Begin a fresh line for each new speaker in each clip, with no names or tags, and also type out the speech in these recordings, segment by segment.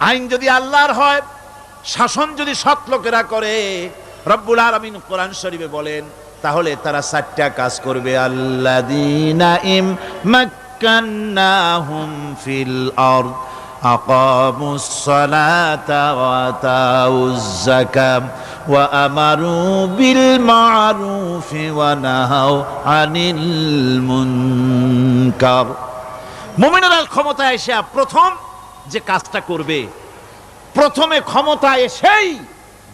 আইন যদি আল্লাহর হয় শাসন যদি সৎ লোকেরা করে রব্বুল আলামিন কোরআন শরীফে বলেন তাহলে তারা চারটা কাজ করবে আল্লাযীনা ইম মাক্কান্নাহুম ফিল আরদ أقاموا الصلاة وآتوا الزكاة وأمروا بالمعروف ونهوا عن المنكر মুমিনেরা ক্ষমতায় এসে প্রথম যে কাজটা করবে, প্রথমে ক্ষমতায় এসেই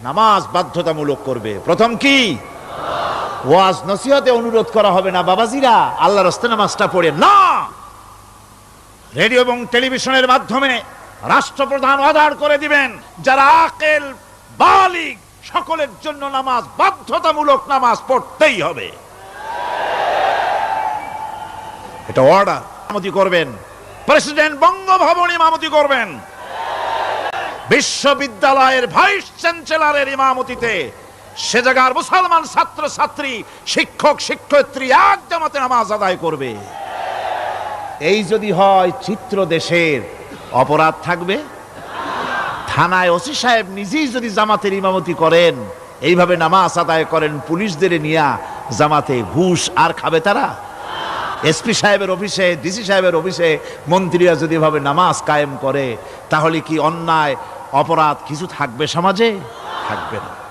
নামাজ বাধ্যতামূলক করবে। প্রথম কি? ওয়াজ নসিহতে অনুরোধ করা হবে না, বাবাজিরা আল্লাহ রস্তে নামাজটা পড়ে। না! রেডিও এবং টেলিভিশনের মাধ্যমে রাষ্ট্রপ্রধান অর্ডার করে দিবেন, যারা আকেল, বালিগ, সকলের জন্য নামাজ বাধ্যতামূলক নামাজ পড়তেই হবে। এটা অর্ডার করবেন। প্রেসিডেন্ট বঙ্গভবন ইমামতি করবেন। বিশ্ববিদ্যালয়ের ভাইস চ্যান্সেলরের ইমামতিতে সে জায়গার মুসলমান ছাত্র ছাত্রী শিক্ষক, শিক্ষয়িত্রী এক জামাতে নামাজ আদায় করবে। এই যদি হয় চিত্র দেশের, অপরাধ থাকবে? থানায় ওসি সাহেব নিজেই যদি জামাতের ইমামতি করেন, এইভাবে নামাজ আদায় করেন, পুলিশদের নিয়া জামাতে ঘুষ আর খাবে তারা? এসপি সাহেবের অফিসে, ডিসি সাহেবের অফিসে মন্ত্রীরা যদি এভাবে নামাজ কায়েম করে, তাহলে কি অন্যায়, অপরাধ কিছু থাকবে সমাজে? থাকবে না।